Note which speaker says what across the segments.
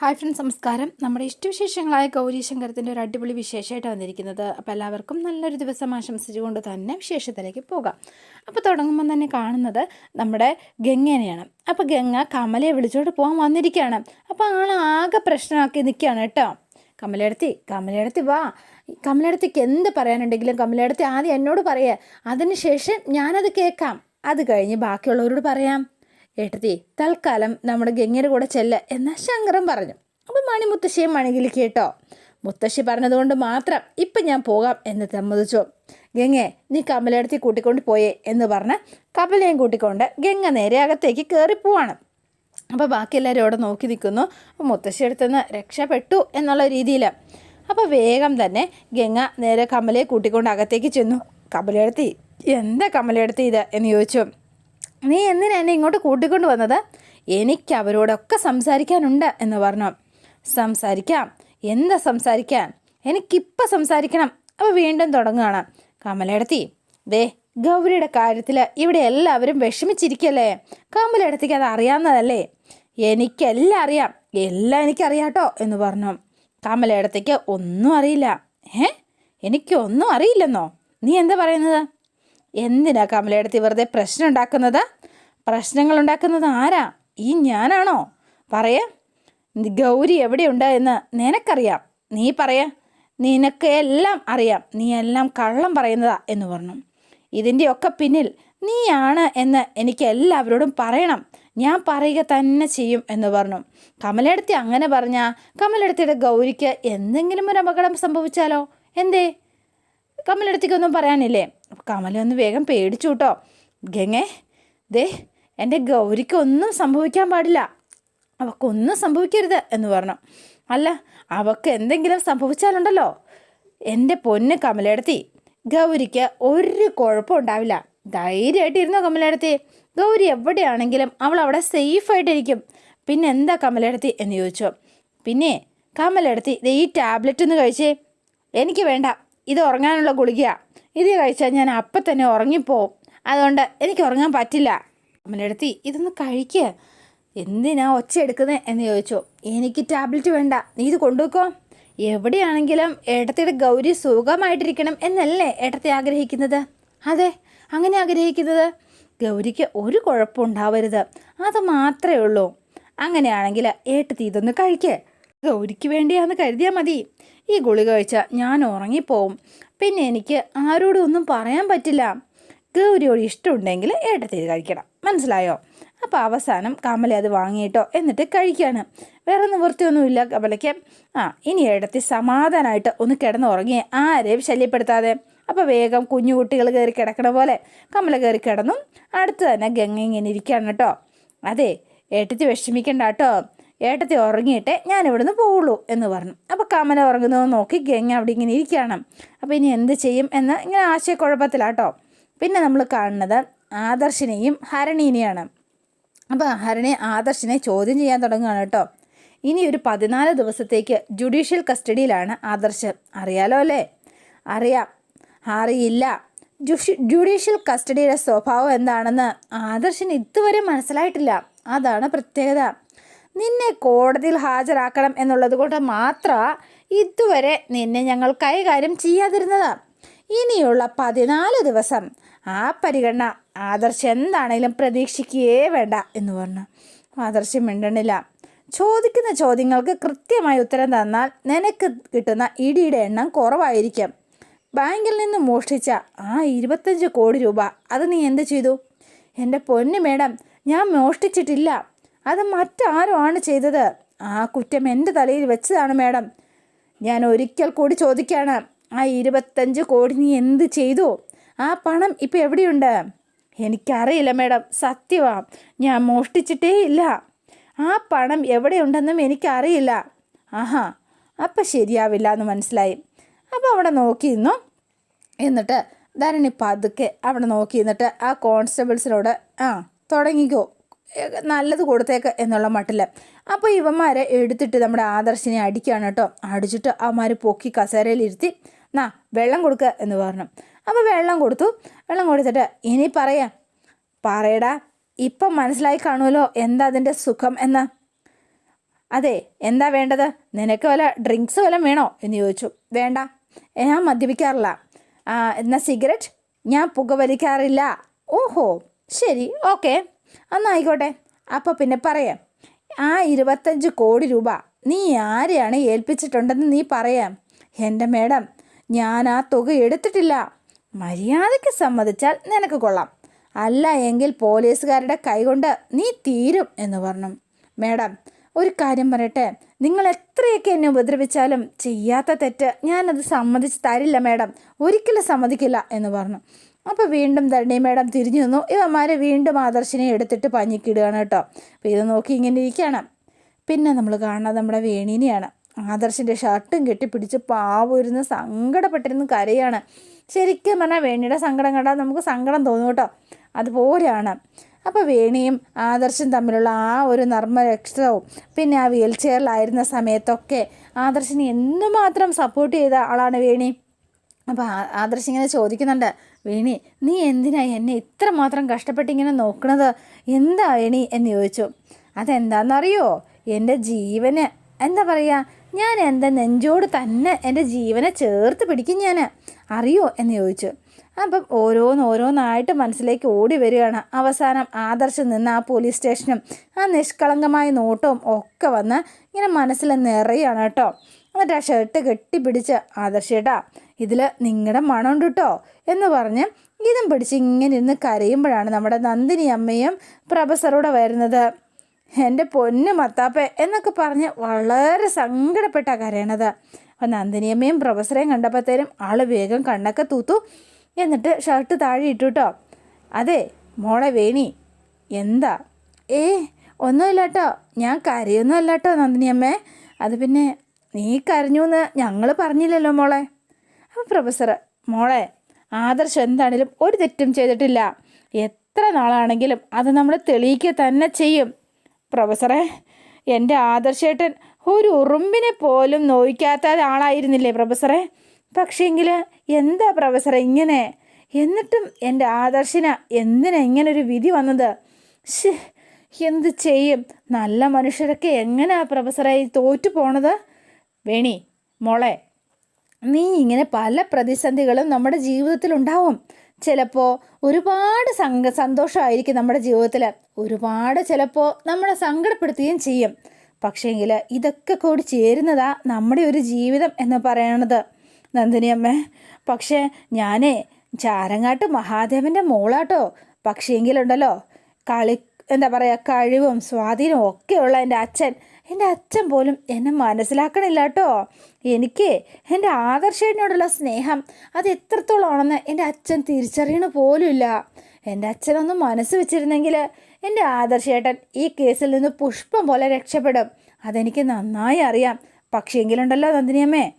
Speaker 1: Hi friends നമസ്കാരം. നമ്മുടെ ഇഷ്ടവിശേഷങ്ങളായ ഗൗരീശങ്കരത്തിന്റെ ഒരു അടിപൊളി വിശേഷമായിട്ട് വന്നിരിക്കുന്നത് അപ്പോൾ എല്ലാവർക്കും നല്ലൊരു ദിവസം ആശംസിച്ചുകൊണ്ട് തന്നെ വിശേഷത്തിലേക്ക് പോകാം. അപ്പോൾ തുടങ്ങുമ്പോൾ തന്നെ കാണുന്നത് നമ്മുടെ ഗംഗേനെയാണ്. അപ്പോൾ ഗംഗ കമലയെ വിളിച്ചോണ്ട് പോകാൻ വന്നിരിക്കുകയാണ്. അപ്പോൾ ആൾ ആകെ പ്രശ്നമാക്കി നിൽക്കുകയാണ് കേട്ടോ. കമലയെടുത്തി കമലയെടുത്തി വാ. കമലയെടുത്തിക്ക് എന്ത് പറയാനുണ്ടെങ്കിലും കമലയെടുത്തി ആദ്യം എന്നോട് പറയുക അതിനുശേഷം ഞാനത് കേൾക്കാം. അത് കഴിഞ്ഞ് ബാക്കിയുള്ളവരോട് പറയാം. ഏട്ടത്തി തൽക്കാലം നമ്മുടെ ഗംഗയുടെ കൂടെ ചെല്ല എന്ന ശങ്കരൻ പറഞ്ഞു. അപ്പം മണി മുത്തശ്ശിയെ മണികിൽ കേട്ടോ. മുത്തശ്ശി പറഞ്ഞതുകൊണ്ട് മാത്രം ഇപ്പം ഞാൻ പോകാം എന്ന് സമ്മതിച്ചു. ഗംഗെ നീ കമലയിടത്തി കൂട്ടിക്കൊണ്ട് പോയേ എന്ന് പറഞ്ഞ് കമലയും കൂട്ടിക്കൊണ്ട് ഗംഗ നേരെ അകത്തേക്ക് കയറിപ്പോവാണ് അപ്പോൾ ബാക്കി എല്ലാവരും അവിടെ നോക്കി നിൽക്കുന്നു. മുത്തശ്ശി അടുത്തുനിന്ന് രക്ഷപ്പെട്ടു എന്നുള്ള രീതിയിൽ അപ്പോൾ വേഗം തന്നെ ഗംഗ നേരെ കമലയെ കൂട്ടിക്കൊണ്ട് അകത്തേക്ക് ചെന്നു. കമലയെടുത്തി എന്താ കമലയെടുത്തി ഇത് എന്ന് ചോദിച്ചു. നീ എന്തിനാ എന്നെ ഇങ്ങോട്ട് കൂട്ടിക്കൊണ്ട് വന്നത്? എനിക്ക് അവരോടൊക്കെ സംസാരിക്കാനുണ്ട് എന്ന് പറഞ്ഞു. സംസാരിക്കാം. എന്താ സംസാരിക്കാൻ? എനിക്കിപ്പോൾ സംസാരിക്കണം. അപ്പോൾ വീണ്ടും തുടങ്ങുകയാണ്. കമലയിടത്തി ദേ ഗൗരിയുടെ കാര്യത്തിൽ ഇവിടെ എല്ലാവരും വിഷമിച്ചിരിക്കല്ലേ? കമലയിടത്തേക്ക് അത് അറിയാവുന്നതല്ലേ? എനിക്കെല്ലാം അറിയാം. എല്ലാം എനിക്കറിയാട്ടോ എന്ന് പറഞ്ഞു. കമലയിടത്തേക്ക് ഒന്നും അറിയില്ല. ഏ? എനിക്കൊന്നും അറിയില്ലെന്നോ? നീ എന്താ പറയുന്നത്? എന്തിനാ കമലയിടത്തി വെറുതെ പ്രശ്നം ഉണ്ടാക്കുന്നത് പ്രശ്നങ്ങൾ ഉണ്ടാക്കുന്നത് ആരാ? ഈ ഞാനാണോ? പറയ. ഗൗരി എവിടെയുണ്ട് എന്ന് നിനക്കറിയാം. നീ പറയ. നിനക്ക് എല്ലാം അറിയാം. നീ എല്ലാം കള്ളം പറയുന്നതാ എന്ന് പറഞ്ഞു. ഇതിന്റെയൊക്കെ പിന്നിൽ നീയാണ് എന്ന് എനിക്ക് എല്ലാവരോടും പറയണം. ഞാൻ പറയുക തന്നെ ചെയ്യും എന്ന് പറഞ്ഞു. കമലെടുത്തി അങ്ങനെ പറഞ്ഞാൽ കമലെടുത്തിയുടെ ഗൗരിക്ക് എന്തെങ്കിലും ഒരു അപകടം സംഭവിച്ചാലോ? എന്തേ? കമലെടുത്തിക്കൊന്നും പറയാനില്ലേ? കമല ഒന്ന് വേഗം പേടിച്ചു കേട്ടോ ഗംഗേ ദേ എന്റെ ഗൗരിക്ക് ഒന്നും സംഭവിക്കാൻ പാടില്ല. അവക്കൊന്നും സംഭവിക്കരുത് എന്ന് പറഞ്ഞു. അല്ല അവക്ക് എന്തെങ്കിലും സംഭവിച്ചാലുണ്ടല്ലോ? എന്റെ പൊന്ന് കമലെടുത്തി ഗൗരിക്ക് ഒരു കുഴപ്പം ഉണ്ടാവില്ല. ധൈര്യമായിട്ടിരുന്നോ കമലെടുത്തി? ഗൗരി എവിടെയാണെങ്കിലും അവൾ അവിടെ സേഫായിട്ടിരിക്കും. പിന്നെ എന്താ കമലെടുത്തി എന്ന് ചോദിച്ചു. പിന്നെ കമലെടുത്തി ഈ ടാബ്ലറ്റ് ഒന്ന് കഴിച്ചേ. എനിക്ക് വേണ്ട. ഇത് ഉറങ്ങാനുള്ള ഗുളികയാണ് ഇത് കഴിച്ചാൽ ഞാൻ അപ്പം തന്നെ ഉറങ്ങിപ്പോവും. അതുകൊണ്ട് എനിക്ക് ഉറങ്ങാൻ പറ്റില്ല. അമ്മലെടുത്തി ഇതൊന്ന് കഴിക്കുക എന്തിനാ ഒച്ച എടുക്കുന്നത് എന്ന് ചോദിച്ചു. എനിക്ക് ടാബ്ലറ്റ് വേണ്ട. നീ ഇത് കൊണ്ടുവെക്കോ. എവിടെയാണെങ്കിലും ഏട്ടത്തിയുടെ ഗൗരി സുഖമായിട്ടിരിക്കണം എന്നല്ലേ ഏട്ടത്തെ ആഗ്രഹിക്കുന്നത്? അതെ അങ്ങനെ ആഗ്രഹിക്കുന്നത്? ഗൗരിക്ക് ഒരു കുഴപ്പമുണ്ടാവരുത്. അത് മാത്രമേ ഉള്ളൂ. അങ്ങനെയാണെങ്കിൽ ഏട്ടത്തി ഇതൊന്ന് കഴിക്കുക ഗൗരിക്ക് വേണ്ടിയാന്ന് കരുതിയാൽ മതി. ഈ ഗുളി കഴിച്ച ഞാൻ ഉറങ്ങിപ്പോവും. പിന്നെ എനിക്ക് ആരോടും ഒന്നും പറയാൻ പറ്റില്ല. ഗൗരിയോട് ഇഷ്ടമുണ്ടെങ്കിൽ ഏട്ടത്തിൽ കഴിക്കണം. മനസ്സിലായോ? അപ്പോൾ അവസാനം കമല അത് വാങ്ങിയിട്ടോ എന്നിട്ട് കഴിക്കുകയാണ് വേറെ നിവൃത്തിയൊന്നുമില്ല കമലയ്ക്ക്. ആ ഇനി ഏടത്തി സമാധാനമായിട്ട് ഒന്ന് കിടന്നുറങ്ങി ആരെയും ശല്യപ്പെടുത്താതെ. അപ്പോൾ വേഗം കുഞ്ഞു കുട്ടികൾ കയറി കിടക്കണ പോലെ കമല കയറി കിടന്നു. അടുത്ത് തന്നെ ഗംഗ ഇങ്ങനെ ഇരിക്കുകയാണ് കേട്ടോ. അതെ ഏട്ടത്തി വിഷമിക്കണ്ട കേട്ടോ. ഏട്ടത്തി ഉറങ്ങിയിട്ടേ ഞാൻ ഇവിടുന്ന് പോവുള്ളൂ എന്ന് പറഞ്ഞു. അപ്പോൾ കമല ഉറങ്ങുന്നത് നോക്കി ഗംഗ അവിടെ ഇങ്ങനെ ഇരിക്കുകയാണ്. അപ്പോൾ ഇനി എന്ത് ചെയ്യും എന്ന് ഇങ്ങനെ ആശയക്കുഴപ്പത്തിലാട്ടോ. പിന്നെ നമ്മൾ കാണുന്നത് ആദർശിനെയും ഹരണീനെയാണ്. അപ്പോൾ ഹരണി ആദർശിനെ ചോദ്യം ചെയ്യാൻ തുടങ്ങുകയാണ് കേട്ടോ. ഇനി ഒരു പതിനാല് ദിവസത്തേക്ക് ജുഡീഷ്യൽ കസ്റ്റഡിയിലാണ് ആദർശ്. അറിയാലോ അല്ലേ? അറിയാം. അറിയില്ല. ജുഡീഷ്യൽ കസ്റ്റഡിയുടെ സ്വഭാവം എന്താണെന്ന് ആദർശിന് ഇതുവരെ മനസ്സിലായിട്ടില്ല. അതാണ് പ്രത്യേകത. നിന്നെ കോടതിയിൽ ഹാജരാക്കണം എന്നുള്ളത് കൊണ്ട് മാത്രമാണ് ഇതുവരെ നിന്നെ ഞങ്ങൾ കൈകാര്യം ചെയ്യാതിരുന്നത്. ഇനിയുള്ള പതിനാല് ദിവസം ആ പരിഗണന ആദർശം എന്താണെങ്കിലും പ്രതീക്ഷിക്കുകയേ വേണ്ട എന്ന് പറഞ്ഞു. ആദർശം മിണ്ടണില്ല. ചോദിക്കുന്ന ചോദ്യങ്ങൾക്ക് കൃത്യമായി ഉത്തരം തന്നാൽ നിനക്ക് കിട്ടുന്ന ഇടിയുടെ എണ്ണം കുറവായിരിക്കും. ബാങ്കിൽ നിന്ന് മോഷ്ടിച്ച ആ ഇരുപത്തഞ്ച് കോടി രൂപ അത് നീ എന്ത് ചെയ്തു? എന്റെ പൊന്നു മേഡം ഞാൻ മോഷ്ടിച്ചിട്ടില്ല. അത് മറ്റാരോ ആണ് ചെയ്തത്? ആ കുറ്റം എന്റെ തലയിൽ വെച്ചതാണ് മാഡം. ഞാൻ ഒരിക്കൽ കൂടി ചോദിക്കുകയാണ് ആ ഇരുപത്തഞ്ച് കോടി നീ എന്ത് ചെയ്തു? ആ പണം ഇപ്പം എവിടെയുണ്ട്? എനിക്കറിയില്ല മാഡം സത്യമാ ഞാൻ മോഷ്ടിച്ചിട്ടേ ഇല്ല. ആ പണം എവിടെയുണ്ടെന്നും എനിക്കറിയില്ല. ആഹാ അപ്പം ശരിയാവില്ല എന്ന് മനസ്സിലായി. അപ്പോൾ അവിടെ നോക്കിയിരുന്നു. എന്നിട്ട് ധരണി പതുക്കെ അവിടെ നോക്കി. നിന്നിട്ട് ആ കോൺസ്റ്റബിൾസിനോട് ആ തുടങ്ങിക്കോ. നല്ലത് കൊടുത്തേക്ക് എന്നുള്ള മട്ടിൽ അപ്പോൾ ഇവന്മാരെ എടുത്തിട്ട് നമ്മുടെ ആദർശിനെ അടിക്കുകയാണ് കേട്ടോ. അടിച്ചിട്ട് അവന്മാർ പൊക്കി കസേരയിലിരുത്തി നാ വെള്ളം കൊടുക്കുക എന്ന് പറഞ്ഞു. അപ്പോൾ വെള്ളം കൊടുത്തു. വെള്ളം കൊടുത്തിട്ട് ഇനി പറയാം പറയടാ ഇപ്പം മനസ്സിലായി കാണുമല്ലോ എന്താ അതിന്റെ സുഖം എന്ന്. അതെ എന്താ വേണ്ടത്? നിനക്ക് വല്ല ഡ്രിങ്ക്സ് വല്ലതും വേണോ? എന്ന് ചോദിച്ചു. വേണ്ട ഞാൻ മദ്യപിക്കാറില്ല. എന്നാൽ സിഗരറ്റ്? ഞാൻ പുകവലിക്കാറില്ല. ഓഹോ ശരി ഓക്കെ. എന്നായിക്കോട്ടെ അപ്പോൾ പിന്നെ പറയാം. ആ ഇരുപത്തഞ്ച് കോടി രൂപ നീ ആരെയാണ് ഏൽപ്പിച്ചിട്ടുണ്ടെന്ന് നീ പറയാം. എന്റെ മേഡം ഞാൻ ആ തുക എടുത്തിട്ടില്ല. മര്യാദയ്ക്ക് സമ്മതിച്ചാൽ നിനക്ക് കൊള്ളാം. അല്ല എങ്കിൽ പോലീസുകാരുടെ കൈകൊണ്ട് നീ തീരും എന്ന് പറഞ്ഞു. മേഡം ഒരു കാര്യം പറയട്ടെ. നിങ്ങൾ എത്രയൊക്കെ എന്നെ ഉപദ്രവിച്ചാലും ചെയ്യാത്ത തെറ്റ് ഞാനത് സമ്മതിച്ച് തരില്ല മേഡം. ഒരിക്കലും സമ്മതിക്കില്ല എന്ന് പറഞ്ഞു. അപ്പോൾ വീണ്ടും ധരണി മേഡം തിരിഞ്ഞു നിന്നു. ഇവന്മാർ വീണ്ടും ആദർശിനെ എടുത്തിട്ട് പഞ്ഞിക്കിടുകയാണ് കേട്ടോ. അപ്പോൾ ഇത് നോക്കി ഇങ്ങനെ ഇരിക്കുകയാണ്. പിന്നെ നമ്മൾ കാണുന്നത് നമ്മുടെ വേണീനെയാണ്. ആദർശിന്റെ ഷർട്ടും കെട്ടിപ്പിടിച്ച് പാവരുന്ന് സങ്കടപ്പെട്ടിരുന്ന് കരയാണ്. ശരിക്കും പറഞ്ഞാൽ വേണിയുടെ സങ്കടം കണ്ടാൽ നമുക്ക് സങ്കടം തോന്നും കേട്ടോ. അതുപോലെയാണ്. അപ്പോൾ വേണിയും ആദർശും തമ്മിലുള്ള ആ ഒരു നർമ്മരക്ഷവും പിന്നെ ആ വീൽ ചെയറിലായിരുന്ന സമയത്തൊക്കെ ആദർശിനെ എന്തുമാത്രം സപ്പോർട്ട് ചെയ്ത ആളാണ് വേണി? അപ്പോൾ ആദർശ് ഇങ്ങനെ ചോദിക്കുന്നുണ്ട്. വേണി നീ എന്തിനാ എന്നെ ഇത്രമാത്രം കഷ്ടപ്പെട്ട് ഇങ്ങനെ നോക്കണത്? എന്താ എണി എന്ന് ചോദിച്ചു. അതെന്താണെന്നറിയോ എന്റെ ജീവന്. എന്താ പറയുക ഞാൻ എന്റെ നെഞ്ചോട് തന്നെ എന്റെ ജീവനെ ചേർത്ത് പിടിക്കും ഞാൻ അറിയോ എന്ന് ചോദിച്ചു. അപ്പം ഓരോന്നോരോന്നായിട്ട് മനസ്സിലേക്ക് ഓടി വരികയാണ്. അവസാനം ആദർശ് നിന്ന് ആ പോലീസ് സ്റ്റേഷനും ആ നിഷ്കളങ്കമായ നോട്ടവും ഒക്കെ വന്ന് ഇങ്ങനെ മനസ്സിൽ നിറയാണ് കേട്ടോ. എന്നിട്ട് ആ ഷർട്ട് കെട്ടിപ്പിടിച്ച് ആദർശേട്ടാ ഇതിൽ നിങ്ങളുടെ മണമുണ്ട് കേട്ടോ എന്ന് പറഞ്ഞ് ഇതും പഠിച്ച് ഇങ്ങനെ ഇരുന്ന് കരയുമ്പോഴാണ് നമ്മുടെ നന്ദിനി അമ്മയും പ്രൊഫസറൂടെ വരുന്നത്. എന്റെ പൊന്ന് മത്താപ്പ എന്നൊക്കെ പറഞ്ഞ് വളരെ സങ്കടപ്പെട്ടാണ് കരയണത്. അപ്പം നന്ദിനിയമ്മയും പ്രൊഫസറേയും കണ്ടപ്പോഴത്തേനും ആൾ വേഗം കണ്ണൊക്കെ തൂത്തു എന്നിട്ട് ഷർട്ട് താഴെ ഇട്ടു കേട്ടോ അതെ മോളെ വേണി. എന്താ? ഏ ഒന്നുമില്ല കേട്ടോ ഞാൻ കരയൊന്നുമല്ല കേട്ടോ നന്ദിനിയമ്മേ അത് പിന്നെ നീ കരഞ്ഞു എന്ന് ഞങ്ങൾ പറഞ്ഞില്ലല്ലോ മോളെ. അപ്പോൾ പ്രൊഫസർ മോളെ ആദർശം എന്താണേലും ഒരു തെറ്റും ചെയ്തിട്ടില്ല. എത്ര നാളാണെങ്കിലും അത് നമ്മൾ തെളിയിക്കുക തന്നെ ചെയ്യും. പ്രൊഫസറെ എന്റെ ആദർശേട്ടൻ ഒരു ഉറുമ്പിനെ പോലും നോയിക്കാത്ത ആളായിരുന്നില്ലേ പ്രൊഫസറെ? പക്ഷേങ്കിൽ എന്താ പ്രൊഫസറെ ഇങ്ങനെ? എന്നിട്ടും എന്റെ ആദർശിന എന്തിനാ ഇങ്ങനെ ഒരു വിധി വന്നത്? എന്ത് ചെയ്യും? നല്ല മനുഷ്യരൊക്കെ എങ്ങനെയാ പ്രൊഫസറെ തോറ്റു പോണത്? വേണി മോളെ നീ ഇങ്ങനെ പല പ്രതിസന്ധികളും നമ്മുടെ ജീവിതത്തിൽ ഉണ്ടാവും. ചിലപ്പോൾ ഒരുപാട് സങ്ക സന്തോഷമായിരിക്കും നമ്മുടെ ജീവിതത്തിൽ ഒരുപാട് ചിലപ്പോൾ നമ്മളെ സങ്കടപ്പെടുത്തുകയും ചെയ്യും. പക്ഷേങ്കിൽ ഇതൊക്കെ കൂടി ചേരുന്നതാ നമ്മുടെ ഒരു ജീവിതം എന്ന് പറയണത്. നന്ദിനി അമ്മ പക്ഷേ ഞാനേ ചാരങ്ങാട്ട് മഹാദേവന്റെ മോളാട്ടോ. പക്ഷേങ്കിലുണ്ടല്ലോ കളി എന്താ പറയുക കഴിവും സ്വാധീനവും ഒക്കെയുള്ള എന്റെ അച്ഛൻ. എന്റെ അച്ഛൻ പോലും എന്നെ മനസ്സിലാക്കണില്ല കേട്ടോ. എനിക്ക് എന്റെ ആദർശനോടുള്ള സ്നേഹം അത് എത്രത്തോളമാണെന്ന് എന്റെ അച്ഛൻ തിരിച്ചറിയണ പോലുമില്ല. എന്റെ അച്ഛനൊന്ന് മനസ്സ് വെച്ചിരുന്നെങ്കിൽ എന്റെ ആദർശേട്ടൻ ഈ കേസിൽ നിന്ന് പുഷ്പം പോലെ രക്ഷപ്പെടും. അതെനിക്ക് നന്നായി അറിയാം. പക്ഷേങ്കിലുണ്ടല്ലോ നന്ദിനിയമ്മേ.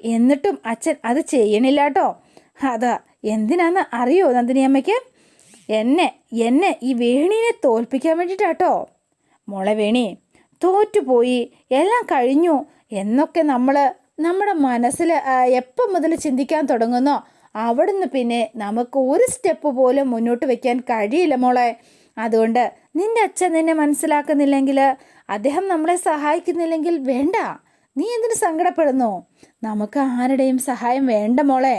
Speaker 1: എന്നിട്ടും അച്ഛൻ അത് ചെയ്യണില്ല കേട്ടോ. അതാ എന്തിനാന്ന് അറിയോ നന്ദിനിയമ്മയ്ക്ക്? എന്നെ എന്നെ ഈ വേണീനെ തോൽപ്പിക്കാൻ വേണ്ടിയിട്ടാട്ടോ മോളെ വേണി തോറ്റുപോയി എല്ലാം കഴിഞ്ഞു എന്നൊക്കെ നമ്മൾ നമ്മുടെ മനസ്സിൽ എപ്പം മുതൽ ചിന്തിക്കാൻ തുടങ്ങുന്നോ അവിടുന്ന് പിന്നെ നമുക്ക് ഒരു സ്റ്റെപ്പ് പോലും മുന്നോട്ട് വെക്കാൻ കഴിയില്ല മോളെ. അതുകൊണ്ട് നിന്റെ അച്ഛൻ നിന്നെ മനസ്സിലാക്കുന്നില്ലെങ്കിൽ അദ്ദേഹം നമ്മളെ സഹായിക്കുന്നില്ലെങ്കിൽ വേണ്ട. നീ എന്തിനു സങ്കടപ്പെടുന്നു? നമുക്ക് ആരുടെയും സഹായം വേണ്ട മോളെ.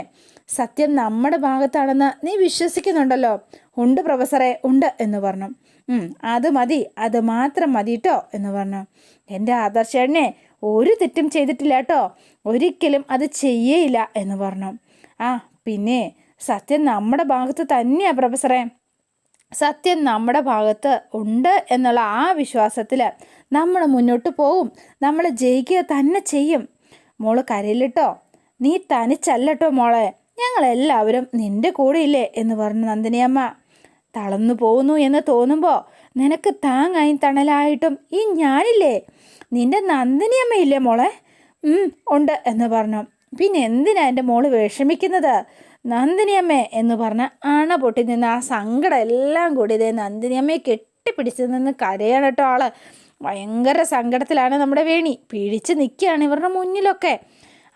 Speaker 1: സത്യം നമ്മുടെ ഭാഗത്താണെന്ന് നീ വിശ്വസിക്കുന്നുണ്ടല്ലോ. ഉണ്ട് പ്രൊഫസറെ ഉണ്ട് എന്ന് പറഞ്ഞു. "ഉം, അത് മതി അത് മാത്രം മതി കേട്ടോ എന്ന് പറഞ്ഞു. എന്റെ ആദർശേട്ടനെ ഒരു തെറ്റും ചെയ്തിട്ടില്ല കേട്ടോ ഒരിക്കലും അത് ചെയ്യേയില്ല എന്ന് പറഞ്ഞു. ആ പിന്നെ സത്യം നമ്മുടെ ഭാഗത്ത് തന്നെയാണ് പ്രൊഫസറെ. സത്യം നമ്മുടെ ഭാഗത്ത് ഉണ്ട് എന്നുള്ള ആ വിശ്വാസത്തിൽ നമ്മൾ മുന്നോട്ട് പോവും. നമ്മൾ ജയിക്കുക തന്നെ ചെയ്യും. മോൾ കരയിലിട്ടോ നീ തനിച്ചല്ലട്ടോ മോളെ. ഞങ്ങളെല്ലാവരും നിന്റെ കൂടെയില്ലേ എന്ന് പറഞ്ഞു നന്ദിനിയമ്മ. തളർന്നു പോകുന്നു എന്ന് തോന്നുമ്പോൾ നിനക്ക് താങ്ങായി തണലായിട്ടും ഈ ഞാനില്ലേ? നിന്റെ നന്ദിനിയമ്മയില്ലേ മോളെ? ഉണ്ട് എന്ന് പറഞ്ഞു. പിന്നെ എന്തിനാ എന്റെ മോൾ വിഷമിക്കുന്നത്? നന്ദിനിയമ്മേ എന്ന് പറഞ്ഞ അണ പൊട്ടി നിന്ന് ആ സങ്കടം എല്ലാം കൂടി ഇതേ നന്ദിനിയമ്മയെ കെട്ടിപ്പിടിച്ച് നിന്ന് കരയാണ് കേട്ടോ ആൾ. ഭയങ്കര സങ്കടത്തിലാണ് നമ്മുടെ വേണി. പിടിച്ച് നിൽക്കുകയാണ് ഇവരുടെ മുന്നിലൊക്കെ.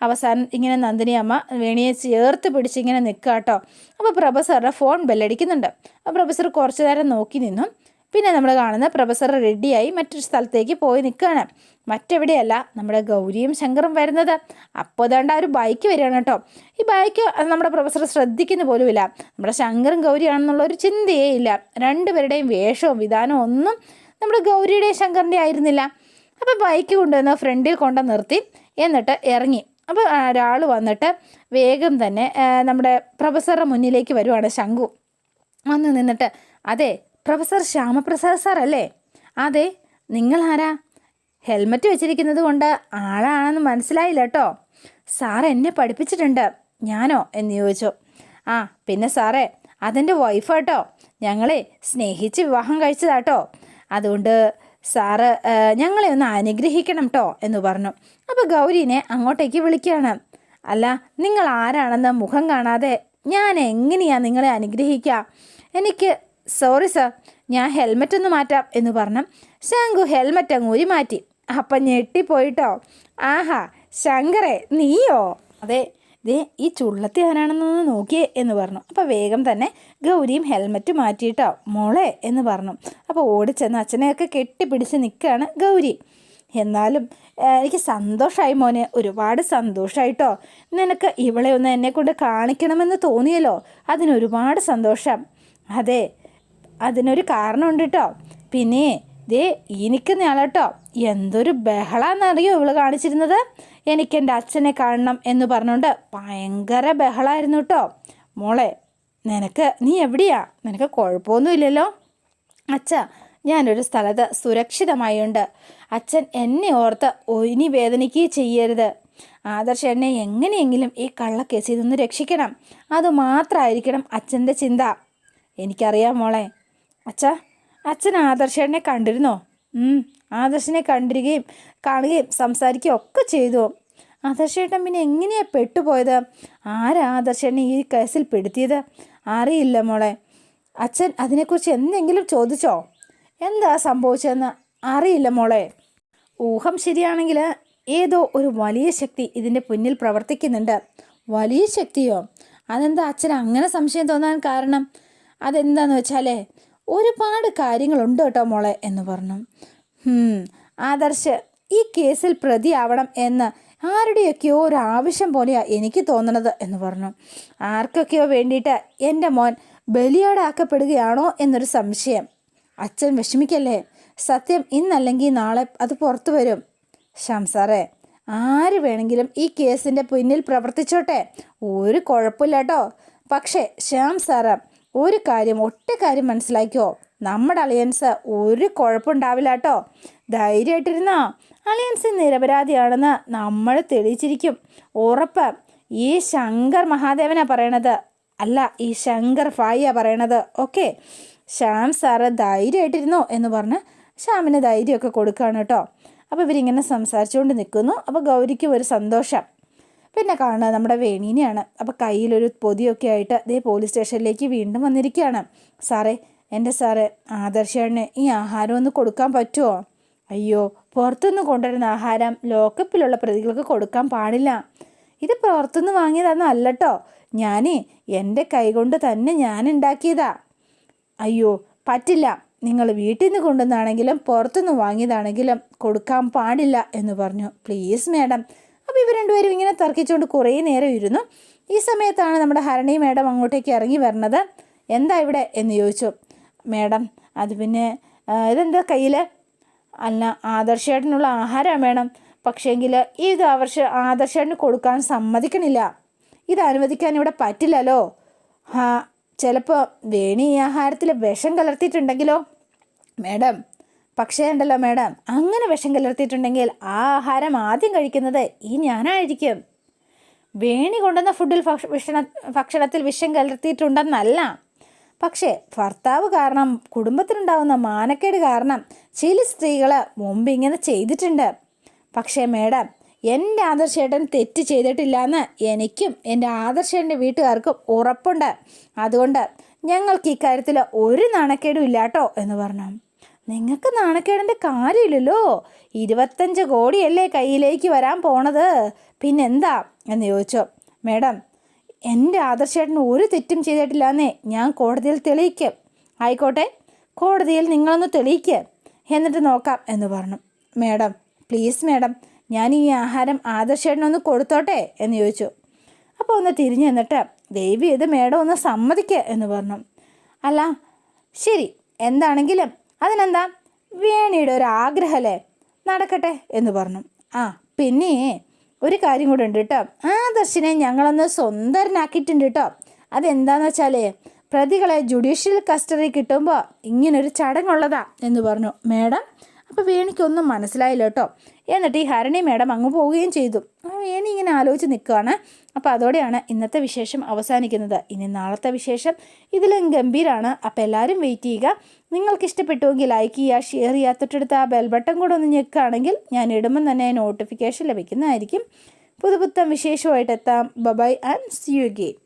Speaker 1: അവസാനം ഇങ്ങനെ നന്ദിനി അമ്മ വേണിയെ ചേർത്ത് പിടിച്ച് ഇങ്ങനെ നിൽക്കുക കേട്ടോ അപ്പോൾ പ്രൊഫസറുടെ ഫോൺ ബെല്ലടിക്കുന്നുണ്ട് അപ്പോൾ പ്രൊഫസർ കുറച്ചു നേരം നോക്കി നിന്നു. പിന്നെ നമ്മൾ കാണുന്ന പ്രൊഫസർ റെഡിയായി മറ്റൊരു സ്ഥലത്തേക്ക് പോയി നിൽക്കുകയാണ് മറ്റെവിടെയല്ല നമ്മുടെ ഗൗരിയും ശങ്കറും വരുന്നത്. അപ്പോൾ വേണ്ട ഒരു ബൈക്ക് വരികയാണ് കേട്ടോ ഈ ബൈക്ക് നമ്മുടെ പ്രൊഫസർ ശ്രദ്ധിക്കുന്ന പോലുമില്ല. നമ്മുടെ ശങ്കറും ഗൗരിയാണെന്നുള്ള ഒരു ചിന്തയേ ഇല്ല. രണ്ടുപേരുടെയും വേഷവും വിധാനവും ഒന്നും നമ്മുടെ ഗൗരിയുടെയും ശങ്കറിന്റെ ആയിരുന്നില്ല. അപ്പോൾ ബൈക്ക് കൊണ്ടുവന്ന് ഫ്രണ്ടിൽ കൊണ്ട് നിർത്തി. എന്നിട്ട് ഇറങ്ങി. അപ്പോൾ ഒരാൾ വന്നിട്ട് വേഗം തന്നെ നമ്മുടെ പ്രൊഫസറുടെ മുന്നിലേക്ക് വരുവാണ് ശംഖു വന്ന് നിന്നിട്ട് അതെ പ്രൊഫസർ ശ്യാമപ്രസാദ് സാർ അല്ലേ? അതെ നിങ്ങൾ ആരാ ഹെൽമറ്റ് വെച്ചിരിക്കുന്നത് കൊണ്ട് ആളാണെന്ന് മനസ്സിലായില്ല കേട്ടോ സാർ എന്നെ പഠിപ്പിച്ചിട്ടുണ്ട്. ഞാനോ? എന്ന് ചോദിച്ചു. ആ പിന്നെ സാറേ അതെന്റെ വൈഫ് കേട്ടോ ഞങ്ങളെ സ്നേഹിച്ച് വിവാഹം കഴിച്ചതാട്ടോ അതുകൊണ്ട് സാറ് ഞങ്ങളെ ഒന്ന് അനുഗ്രഹിക്കണം കേട്ടോ എന്ന് പറഞ്ഞു. അപ്പോൾ ഗൗരീനെ അങ്ങോട്ടേക്ക് വിളിക്കുകയാണ്. അല്ല നിങ്ങൾ ആരാണെന്ന് മുഖം കാണാതെ ഞാൻ എങ്ങനെയാണ് നിങ്ങളെ അനുഗ്രഹിക്കുക എനിക്ക് സോറി സർ ഞാൻ ഹെൽമെറ്റ് ഒന്ന് മാറ്റാം എന്ന് പറഞ്ഞു. ശങ്കു ഹെൽമെറ്റ് അങ്ങൂരി മാറ്റി അപ്പം ഞെട്ടിപ്പോയിട്ടോ ആഹാ ശങ്കറെ നീയോ? അതെ ദേ ഈ ചുള്ളത്തി ആരാണെന്നൊന്ന് നോക്കിയേ എന്ന് പറഞ്ഞു. അപ്പോൾ വേഗം തന്നെ ഗൗരിയും ഹെൽമറ്റ് മാറ്റിയിട്ടോ മോളെ എന്ന് പറഞ്ഞു. അപ്പോൾ ഓടിച്ചെന്ന് അച്ഛനെയൊക്കെ കെട്ടിപ്പിടിച്ച് നിൽക്കുകയാണ് ഗൗരി. എന്നാലും എനിക്ക് സന്തോഷമായി മോനെ ഒരുപാട് സന്തോഷമായിട്ടോ നിനക്ക് ഇവളെ ഒന്ന് എന്നെ കൊണ്ട് കാണിക്കണമെന്ന് തോന്നിയല്ലോ? അതിനൊരുപാട് സന്തോഷം. അതെ അതിനൊരു കാരണമുണ്ട് കേട്ടോ പിന്നെ ദേ ഈ നിൽക്കുന്നയാളട്ടോ എന്തൊരു ബഹളാന്നറിയോ ഇവൾ കാണിച്ചിരുന്നത്? എനിക്ക് എന്റെ അച്ഛനെ കാണണം എന്ന് പറഞ്ഞുകൊണ്ട് ഭയങ്കര ബഹളായിരുന്നു കേട്ടോ മോളെ നിനക്ക് നീ എവിടെയാ? നിനക്ക് കുഴപ്പമൊന്നുമില്ലല്ലോ? അച്ഛ ഞാനൊരു സ്ഥലത്ത് സുരക്ഷിതമായുണ്ട് അച്ഛൻ എന്നെ ഓർത്ത് ഇനി വേദനിക്കുകയും ചെയ്യരുത്. ആദർശ എന്നെ എങ്ങനെയെങ്കിലും ഈ കള്ളക്കേസിൽ നിന്ന് രക്ഷിക്കണം. അതുമാത്രമായിരിക്കണം അച്ഛന്റെ ചിന്ത. എനിക്കറിയാം മോളെ. അച്ഛ അച്ഛൻ ആദർശനെ കണ്ടിരുന്നോ? ആദർശനെ കണ്ടിരിക്കുകയും കാണുകയും സംസാരിക്കുകയും ഒക്കെ ചെയ്തു? ആദർശേട്ടൻ പിന്നെ എങ്ങനെയാണ് പെട്ടുപോയത്? ആരാ ആദർശനെ ഈ കേസിൽ പെടുത്തിയത്? അറിയില്ല മോളെ. അച്ഛൻ അതിനെക്കുറിച്ച് എന്തെങ്കിലും ചോദിച്ചോ? എന്താ സംഭവിച്ചതെന്ന് അറിയില്ല മോളെ. ഊഹം ശരിയാണെങ്കിൽ ഏതോ ഒരു വലിയ ശക്തി ഇതിന്റെ പിന്നിൽ പ്രവർത്തിക്കുന്നുണ്ട്. വലിയ ശക്തിയോ? അതെന്താ അച്ഛൻ അങ്ങനെ സംശയം തോന്നാൻ കാരണം? അതെന്താന്ന് വെച്ചാലേ ഒരുപാട് കാര്യങ്ങളുണ്ട് കേട്ടോ മോളെ എന്ന് പറഞ്ഞു. ആദർശ് ഈ കേസിൽ പ്രതിയാവണം എന്ന് ആരുടെയൊക്കെയോ ഒരു ആവശ്യം പോലെയാ എനിക്ക് തോന്നണത് എന്ന് പറഞ്ഞു. ആർക്കൊക്കെയോ വേണ്ടിയിട്ട് എന്റെ മോൻ ബലിയാടാക്കപ്പെടുകയാണോ എന്നൊരു സംശയം. അച്ഛൻ വിഷമിക്കല്ലേ? സത്യം ഇന്നല്ലെങ്കിൽ നാളെ അത് പുറത്തു വരും. ഷംസാറേ ആര് വേണമെങ്കിലും ഈ കേസിന്റെ പിന്നിൽ പ്രവർത്തിച്ചോട്ടെ? ഒരു കുഴപ്പമില്ല കേട്ടോ. പക്ഷേ ശ്യാം സാറ് ഒരു കാര്യം ഒറ്റ കാര്യം മനസ്സിലാക്കിയോ നമ്മുടെ അലയൻസ് ഒരു കുഴപ്പമുണ്ടാവില്ല കേട്ടോ. ധൈര്യമായിട്ടിരുന്നോ? അലയൻസ് നിരപരാധിയാണെന്ന് നമ്മൾ തെളിയിച്ചിരിക്കും. ഉറപ്പ്. ഈ ശങ്കർ മഹാദേവനാ പറയണത്. അല്ല ഈ ശങ്കർ ഫായിയാ പറയണത്. ഓക്കെ. ശ്യാം സാറ് ധൈര്യമായിട്ടിരുന്നോ എന്ന് പറഞ്ഞ് ശ്യാമിന് ധൈര്യമൊക്കെ കൊടുക്കുകയാണ് കേട്ടോ. അപ്പോൾ ഇവരിങ്ങനെ സംസാരിച്ചുകൊണ്ട് നിൽക്കുന്നു. അപ്പോൾ ഗൗരിക്കും ഒരു സന്തോഷം. പിന്നെ കാണുന്നത് നമ്മുടെ വേണീനെയാണ്. അപ്പോൾ കയ്യിലൊരു പൊതിയൊക്കെ ആയിട്ട് അതേ പോലീസ് സ്റ്റേഷനിലേക്ക് വീണ്ടും വന്നിരിക്കുകയാണ്. സാറേ എന്റെ സാറേ ആദർശേണ് ഈ ആഹാരം ഒന്ന് കൊടുക്കാൻ പറ്റുമോ അയ്യോ പുറത്തുനിന്ന് കൊണ്ടുവരുന്ന ആഹാരം ലോക്കപ്പിലുള്ള പ്രതികൾക്ക് കൊടുക്കാൻ പാടില്ല. ഇത് പുറത്തുനിന്ന് വാങ്ങിയതാണെന്ന് അല്ലട്ടോ. ഞാനേ എന്റെ കൈകൊണ്ട് തന്നെ ഞാൻ ഉണ്ടാക്കിയതാ അയ്യോ പറ്റില്ല. നിങ്ങൾ വീട്ടിൽ നിന്ന് കൊണ്ടുവന്നാണെങ്കിലും പുറത്തുനിന്ന് വാങ്ങിയതാണെങ്കിലും കൊടുക്കാൻ പാടില്ല എന്ന് പറഞ്ഞു. പ്ലീസ് മാഡം അപ്പോൾ ഇവർ രണ്ടുപേരും ഇങ്ങനെ തർക്കിച്ചുകൊണ്ട് കുറേ നേരം ഇരുന്നു. ഈ സമയത്താണ് നമ്മുടെ ഹരണി മേഡം അങ്ങോട്ടേക്ക് ഇറങ്ങി വരണത്. എന്താ ഇവിടെ എന്ന് ചോദിച്ചു. മേഡം അത് പിന്നെ ഇതെന്താ കയ്യിൽ അല്ല ആദർശേട്ടനുള്ള ആഹാരം വേണം. പക്ഷേങ്കിൽ ഇത് ആവർഷ ആദർശേട്ടന് കൊടുക്കാൻ സമ്മതിക്കണില്ല. ഇത് അനുവദിക്കാൻ ഇവിടെ പറ്റില്ലല്ലോ. ഹാ ചിലപ്പോൾ വേണി ഈ ആഹാരത്തിൽ വിഷം കലർത്തിയിട്ടുണ്ടെങ്കിലോ? മേഡം പക്ഷേ ഉണ്ടല്ലോ മാഡം അങ്ങനെ വിഷം കലർത്തിയിട്ടുണ്ടെങ്കിൽ ആ ആഹാരം ആദ്യം കഴിക്കുന്നത് ഈ ഞാനായിരിക്കും. വേണി കൊണ്ടുവന്ന ഫുഡിൽ ഭക്ഷണ ഭക്ഷണത്തിൽ വിഷം കലർത്തിയിട്ടുണ്ടെന്നല്ല. പക്ഷേ ഭർത്താവ് കാരണം കുടുംബത്തിനുണ്ടാവുന്ന മാനക്കേട് കാരണം ചില സ്ത്രീകൾ മുമ്പ് ഇങ്ങനെ ചെയ്തിട്ടുണ്ട്. പക്ഷേ മേഡം എന്റെ ആദർശേട്ടൻ തെറ്റ് ചെയ്തിട്ടില്ല എന്ന് എനിക്കും എന്റെ ആദർശേട്ടന്റെ വീട്ടുകാർക്കും ഉറപ്പുണ്ട്. അതുകൊണ്ട് ഞങ്ങൾക്ക് ഇക്കാര്യത്തിൽ ഒരു നാണക്കേടും ഇല്ലാട്ടോ എന്ന് പറഞ്ഞു. നിങ്ങൾക്ക് നാണക്കേടിന്റെ കാര്യമില്ലല്ലോ. ഇരുപത്തഞ്ച് കോടിയല്ലേ കയ്യിലേക്ക് വരാൻ പോണത്. പിന്നെന്താ? എന്ന് ചോദിച്ചു. മേഡം എന്റെ ആദർശേട്ടൻ ഒരു തെറ്റും ചെയ്തിട്ടില്ല എന്നേ ഞാൻ കോടതിയിൽ തെളിയിക്കും. ആയിക്കോട്ടെ കോടതിയിൽ നിങ്ങളൊന്ന് തെളിയിക്കുക എന്നിട്ട് നോക്കാം എന്ന് പറഞ്ഞു. മേഡം പ്ലീസ് മേഡം ഞാൻ ഈ ആഹാരം ആദർശേട്ടനൊന്ന് കൊടുത്തോട്ടെ എന്ന് ചോദിച്ചു. അപ്പോൾ ഒന്ന് തിരിഞ്ഞു എന്നിട്ട് ദേവി ഇത് മേഡം ഒന്ന് സമ്മതിക്കുക എന്ന് പറഞ്ഞു. അല്ല ശരി എന്താണെങ്കിലും അതിനെന്താ? വേണിയുടെ ഒരു ആഗ്രഹമല്ലേ നടക്കട്ടെ എന്ന് പറഞ്ഞു. ആ പിന്നെ ഒരു കാര്യം കൂടെ ഉണ്ട് കേട്ടോ ആദർശിനെ ഞങ്ങളൊന്ന് സ്വന്തരനാക്കിയിട്ടുണ്ട് കേട്ടോ അതെന്താന്ന് വെച്ചാൽ പ്രതികളെ ജുഡീഷ്യൽ കസ്റ്റഡി കിട്ടുമ്പോൾ ഇങ്ങനൊരു ചടങ്ങുള്ളതാ എന്ന് പറഞ്ഞു. മേഡം അപ്പോൾ വേണിക്കൊന്നും മനസ്സിലായില്ല കേട്ടോ എന്നിട്ട് ഈ ഹരണി മേഡം അങ്ങ് പോവുകയും ചെയ്തു. ആ വേണി ഇങ്ങനെ ആലോചിച്ച് നിൽക്കുകയാണ് അപ്പോൾ അതോടെയാണ് ഇന്നത്തെ വിശേഷം അവസാനിക്കുന്നത്. ഇനി നാളത്തെ വിശേഷം ഇതിലും ഗംഭീരാണ്. അപ്പോൾ എല്ലാവരും വെയിറ്റ് ചെയ്യുക. നിങ്ങൾക്ക് ഇഷ്ടപ്പെട്ടുവെങ്കിൽ ലൈക്ക് ചെയ്യുക ഷെയർ ചെയ്യുക. തൊട്ടടുത്ത് ആ ബെൽ ബട്ടൺ കൂടെ ഒന്ന് ഞെക്കുകയാണെങ്കിൽ ഞാൻ ഇടുമ്പം തന്നെ നോട്ടിഫിക്കേഷൻ ലഭിക്കുന്നതായിരിക്കും. പുതുപുത്തം വിശേഷമായിട്ട് എത്താം. Bye bye and see you again